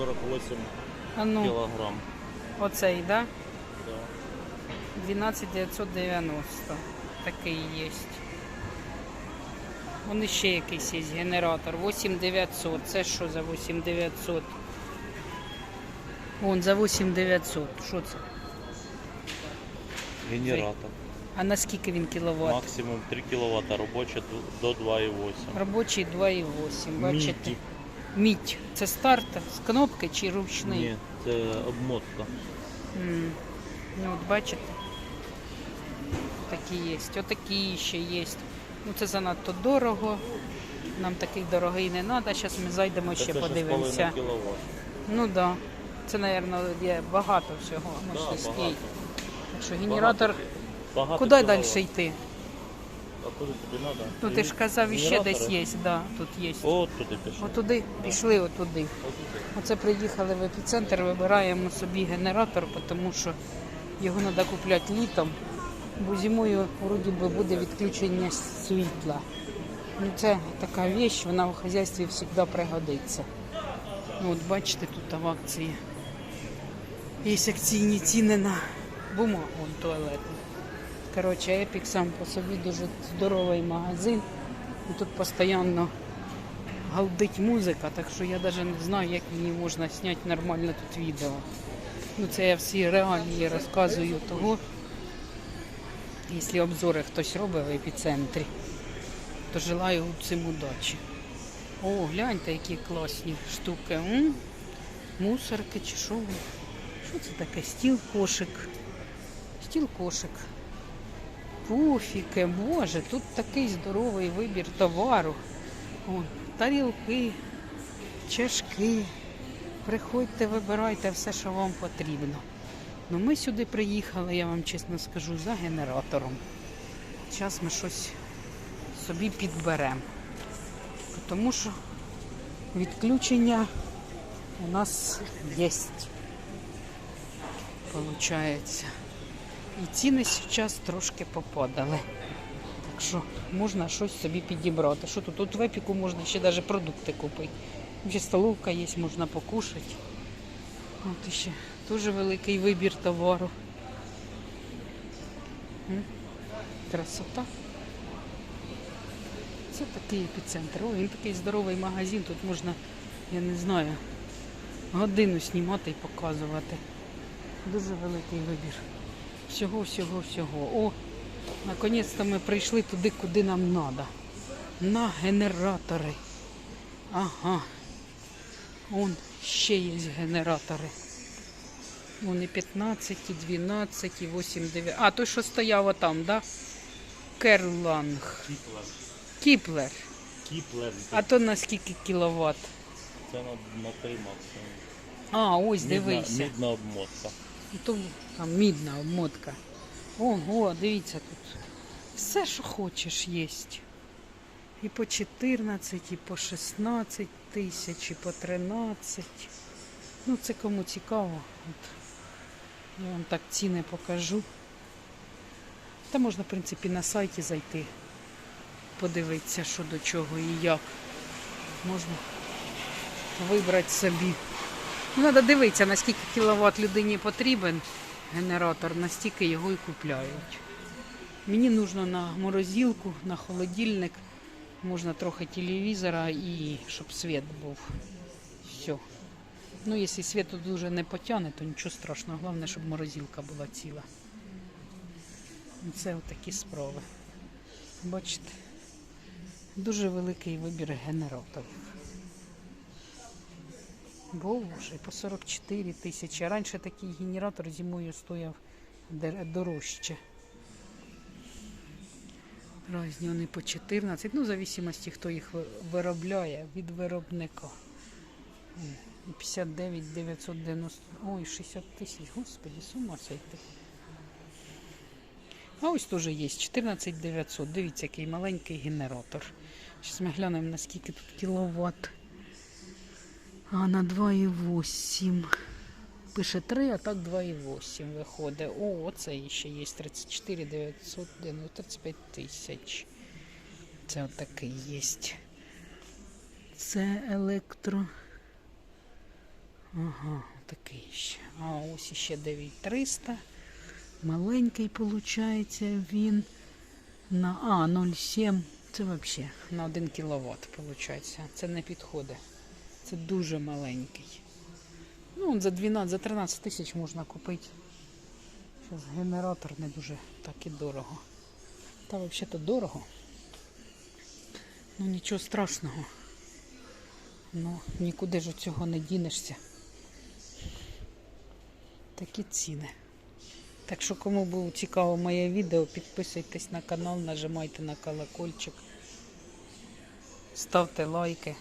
48 А ну, кілограм. оцей, да? Да. 12990. Такий є. Вон ще якийсь є генератор. 8900. Це що за 8900? Вон за 8900. Що це? Генератор. А на скільки він кіловат? Максимум 3 кВт, робоча до 2,8. Робочий 2,8. Бачите? Мідь. Це старт з кнопки чи ручний? Ні, це обмотка. М. Ну, от бачите? Такі є. Отакі ще є. Ну це занадто дорого. Нам такий дорогий не треба. Зараз ми зайдемо ще це подивимося. Ну так. Да. Це, мабуть, є багато всього. Да, багато. Так що генератор. Багато Куди кіловат. далі йти? Куди тобі треба? Ну ти ж казав, іще десь є. Да, тут є. От туди пішли. Отуди, пішли отуди. Оце приїхали в епіцентр, вибираємо собі генератор, тому що його треба купляти літом, бо зимою вроді би буде відключення світла. Ну, це така віч, вона в хазяйстві завжди пригодиться. Ну, от бачите, тут в акції. Є акційні ціни на бумагу туалетну. Коротше, Епік сам по собі дуже здоровий магазин. І тут постійно галдить музика, так що я навіть не знаю, як мені можна зняти нормально тут відео. Ну це я всі реалії розказую того. Якщо обзори хтось робить в епіцентрі, то желаю цим удачі. О, гляньте, які класні штуки. М? Мусорки чи що? Що це таке? Стіл кошик. Стіл кошик. Пуфіки, боже, тут такий здоровий вибір товару. О, тарілки, чашки. Приходьте, вибирайте все, що вам потрібно. Ну, ми сюди приїхали, я вам чесно скажу, за генератором. Зараз ми щось собі підберемо. Тому що відключення у нас є. Получається. І ціни зараз трошки попадали. Так що можна щось собі підібрати. Що тут? Тут в епіку можна ще навіть продукти купити. Ще столовка є, можна покушати. От ще дуже великий вибір товару. Красота. Це такий епіцентр. О, він такий здоровий магазин, тут можна, я не знаю, годину знімати і показувати. Дуже великий вибір. Всього, всього, всього. О, наконець-то ми прийшли туди, куди нам треба. На генератори. Ага. Вон ще є генератори. Вони 15, і 12, і 8, 9. А, той, що стояв отам, да? Керланг. Кіплер. Кіплер. Кіплер. А то на скільки кіловат? Це на, на 3 максимум. А, ось дивися. мідна обмотка. І То там мідна обмотка. Ого, дивіться тут. Все, що хочеш, є. І по 14, і по 16 тисяч, і по 13. Ну, це кому цікаво. От. Я вам так ціни покажу. Та можна, в принципі, на сайті зайти, подивитися, що до чого і як. Можна вибрати собі. Ну, треба дивитися, наскільки кіловат людині потрібен генератор, настільки його і купляють. Мені нужно на морозилку, на холодильник, можна трохи телевізора і щоб світ був. Все. Ну, якщо світу дуже не потягне, то нічого страшного. Головне, щоб морозилка була ціла. Це отакі справи. Бачите, дуже великий вибір генераторів. Боже, по 44 тисячі. Раніше такий генератор зимою стояв дорожче. Разні вони по 14, ну, в зависимості, хто їх виробляє від виробника. О, 59 990, ой, 60 тисяч, господи, з ума сойти. А ось теж є 14 900. Дивіться, який маленький генератор. Зараз ми глянемо, наскільки тут кіловат. А на 2,8. Пише 3, а так 2,8 виходить. О, оце ще є 34 900, ну 35 тисяч. Це отакий є. Це електро. Ага, такий ще. А ось ще 9300. Маленький виходить він на А 0,7. Це взагалі на 1 кВт виходить. Це не підходить. Це дуже маленький. Ну, за 12, за 13 тисяч можна купити. Зараз генератор не дуже так і дорого. Та взагалі-то дорого. Ну нічого страшного. Ну, нікуди ж цього не дінешся. Такі ціни. Так що, кому було цікаво моє відео, підписуйтесь на канал, нажимайте на колокольчик, ставте лайки.